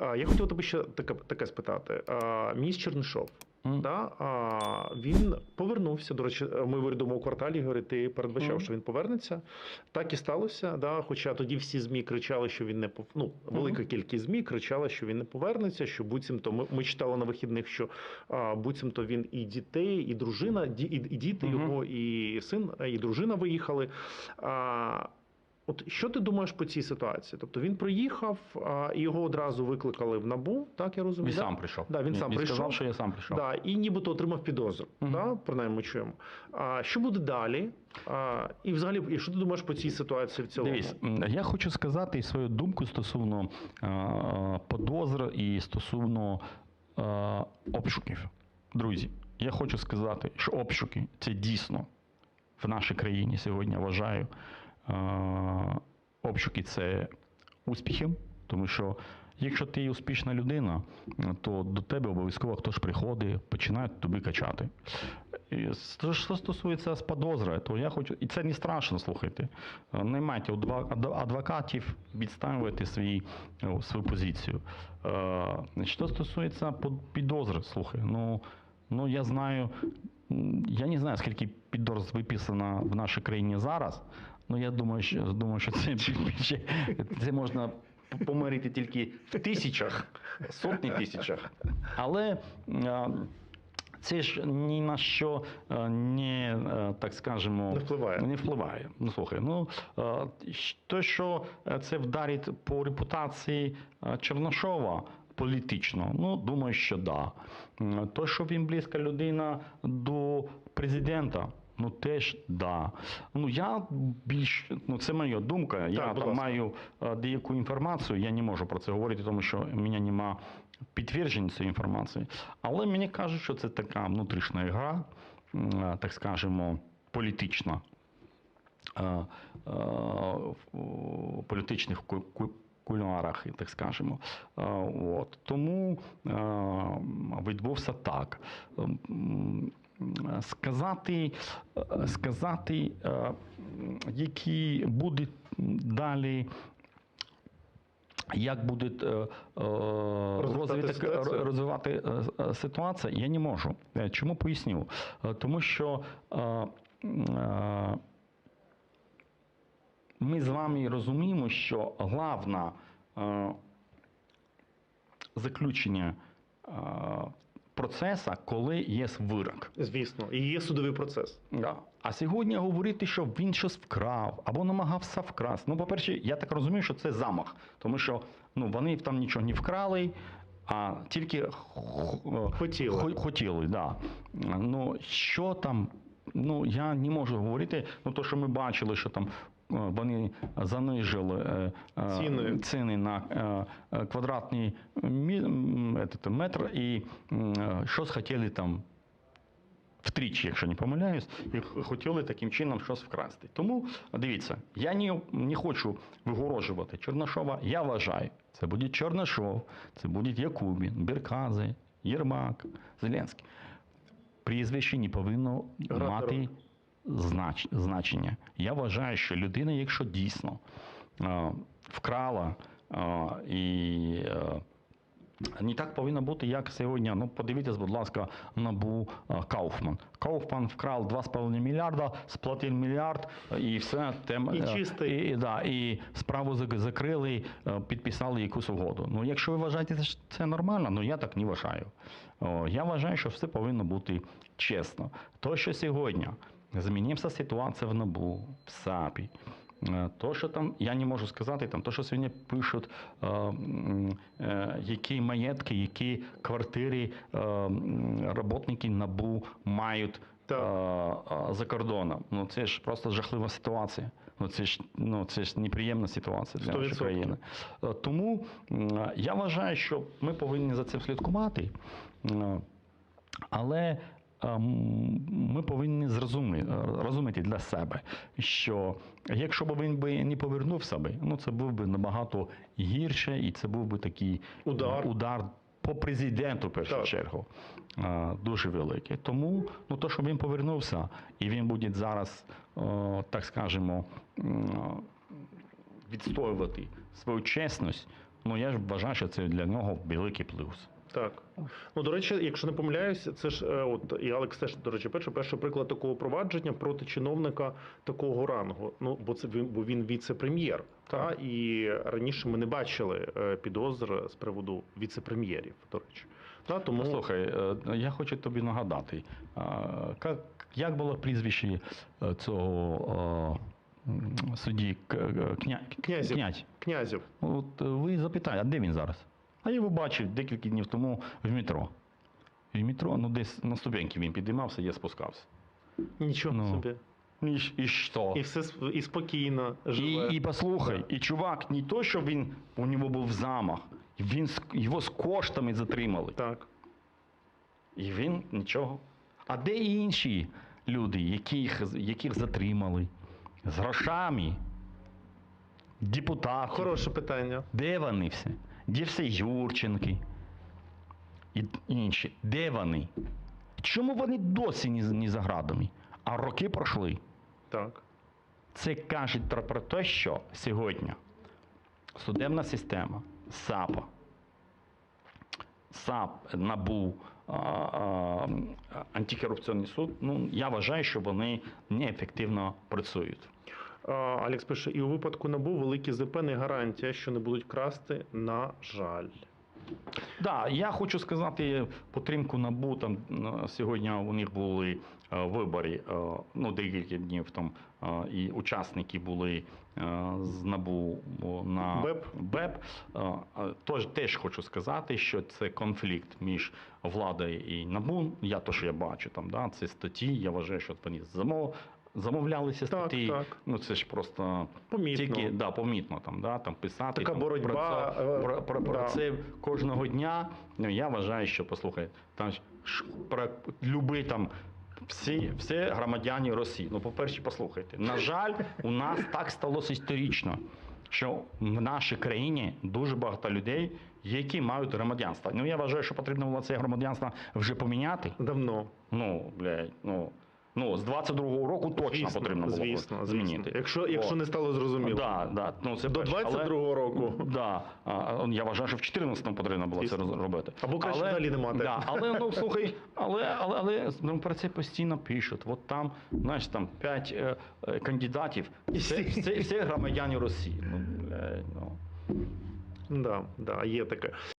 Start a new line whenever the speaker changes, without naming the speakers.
А, Я хотів тебе ще таке, таке спитати. А, Міс Чернишов.
Мгм.
Да, а, він повернувся. До речі, ми в урядовому кварталі говорили, ти передбачав,
Мгм.
що він повернеться. Так і сталося. Да, хоча тоді всі ЗМІ кричали, що він не пов... ну, велика кількість ЗМІ кричала, що він не повернеться. Що буцімто ми, ми читали на вихідних, що а, буцімто він і дітей, і дружина, і, і діти його, і син, і дружина виїхали. А, От що ти думаєш по цій ситуації? Тобто він приїхав, а, і його одразу викликали в набу, так я розумію.
Він
да?
сам прийшов.
Да, він сам прийшов.
сказав, що я сам прийшов.
Да, і нібито отримав підозру.
Мгм.
Да, принаймні ми чуємо. А що буде далі? А, і взагалі, і що ти думаєш по цій ситуації в цілому?
Дивись, я хочу сказати свою думку стосовно е, подозр і стосовно е, обшуків. Друзі, я хочу сказати, що обшуки це дійсно в нашій країні сьогодні вважаю. Обшуки це успіхи, тому що якщо ти успішна людина, то до тебе обов'язково хтось приходить, починає тобі качати. І що стосується з подозри, то я хочу, і це не страшно, слухайте. Не майте адва- ад- адвокатів відставити свій, свою позицію. Що стосується підозри, слухай, ну, ну я знаю, я не знаю, скільки підозр виписано в нашій країні зараз. Ну я думаю, що думаю, що це більше це можна помирити тільки в тисячах, сотні тисячах. Але е, це ж ні на що е, не, е, так скажемо,
Не впливає.
Не впливає. Ну слухай, ну то, що це вдарить по репутації Черношова. Політично, ну думаю, що да. То, що він близька людина до президента, ну теж да. Ну я більш ну це моя думка. я там
ласка.
маю е, деяку інформацію. Я не можу про це говорити, тому що в мене нема підтверджень цієї інформації. Але мені кажуть, що це така внутрішня гра, е, так скажемо, політична. е, в політичних ку- ку- так скажемо. От. Тому відбувся так. Сказати, е, сказати, е, які будуть далі. Як буде е, розвиток,
ситуацію?
розвивати ситуація, я не можу. Чому поясню? Тому що ми з вами розуміємо, що головне заключення процесу, коли є вирок.
Звісно, і є судовий процес.
Да. А сьогодні говорити, що він щось вкрав або намагався вкрасти. Ну, по-перше, я так розумію, що це замах, тому що ну, вони там нічого не вкрали, а тільки
Хотіли.
хо- хотіли, да. Ну, що там, ну, я не можу говорити, ну, то, що ми бачили, що там. Вони занижили е, е,
Ціни.
ціни на е, квадратний метр і щось хотіли там втричі, якщо не помиляюсь, і хотіли таким чином щось вкрасти. Тому дивіться, я не, не хочу вигорожувати Чорношова. Я вважаю, це буде Чорношов, це буде Якубін, Беркази, Єрмак, Зеленський. Прізвище не повинно
Грати
мати значення. Я вважаю, що людина, якщо дійсно е, вкрала е, і. Е, не так повинно бути, як сьогодні. Ну, подивіться, будь ласка, набу Кауфман. Кауфман вкрав 2,5 мільярда, сплатив мільярд і все. Тем,
І чистий.
І, і, да, і справу закрили, підписали якусь угоду. Ну, якщо ви вважаєте, що це нормально, ну я так не вважаю. Я вважаю, що все повинно бути чесно. То, що сьогодні змінився ситуація в НАБУ, в САПі, Е, То, що там, я не можу сказати, там, то, що сьогодні пишуть, е, е, які маєтки, які квартири е, роботники НАБУ мають е, е, за кордоном. Ну, це ж просто жахлива ситуація. Ну, це ж, ну, це ж неприємна ситуація для нашої
100%.
країни. Е, Тому м, я вважаю, що ми повинні за цим слідкувати. Е, Але ми повинні зрозуміти, для себе, що якщо б він би не повернувся би, ну це був би набагато гірше, і це був би такий
Удар.
удар по президенту, в першу
Так.
чергу, е, дуже великий. Тому ну, то, що він повернувся, і він буде зараз, е, так скажемо, відстоювати свою чесність. Ну я ж вважаю, що це для нього великий плюс.
Так. Ну, до речі, якщо не помиляюсь, це ж е, от і Алекс теж, до речі, перший, перший приклад такого провадження проти чиновника такого рангу. Ну, бо це він, бо він віце-прем'єр. Та? І раніше ми не бачили е, підозр з приводу віце-прем'єрів, до речі. Та, тому
Слухай, е, я хочу тобі нагадати, як, було прізвище цього судді кня,
Князів.
князь?
князів.
От ви запитали, а де він зараз? А я його бачив декілька днів тому в метро. В метро, ну десь на ступеньки він підіймався, я спускався.
Нічого
Ну,
собі.
І, і що?
І все і спокійно живе.
І, і послухай, і чувак, не то, що він у нього був замах, він його з коштами затримали.
Так.
І він нічого. А де інші люди, яких, яких затримали? З грошами? Депутати?
Хороше питання.
Де вони всі? Де всі Юрченки? І інші? Де вони? Чому вони досі не, за градами? А роки пройшли.
Так.
Це каже про, те, що сьогодні судебна система, САПа, САП, НАБУ, антикорупційний суд, ну, я вважаю, що вони неефективно працюють.
Алекс пише, і у випадку набу великі ЗП не гарантія, що не будуть красти, на жаль.
Да, я хочу сказати підтримку НАБУ. Там сьогодні у них були е, вибори, е, ну декілька днів там, е, і учасники були з НАБУ на
БЕП.
БЕП. Тож теж хочу сказати, що це конфлікт між владою і НАБУ. Я то, що я бачу там, да, це статті. Я вважаю, що вони замов... замовлялися
Так,
статті.
так.
Ну це ж просто
Помітно.
тільки да, помітно там, да, там писати
Така
там,
боротьба,
про це,
е,
про, про, про це кожного дня. Ну я вважаю, що послухай, там ж про люби там. Всі, всі громадяни Росії. Ну, по-перше, послухайте. На жаль, у нас так сталося історично, що в нашій країні дуже багато людей, які мають громадянство. Ну, я вважаю, що потрібно було це громадянство вже поміняти.
Давно.
Ну, блядь, ну, ну з 22-го року точно
звісно,
потрібно було
звісно,
змінити.
Звісно. Якщо, якщо
О.
не стало зрозуміло.
Да, да, ну, це
До
перше.
22-го року.
Да, я вважаю, що в 14-му потрібно було це
Звісно.
роз- робити.
Або краще взагалі не мати.
Да, але ну слухай, але, але, але ну, про це постійно пишуть. От там, знаєш, там 5 е, е, кандидатів,
І
все, громадяни Росії. Ну, блядь, ну.
Да, да, є таке.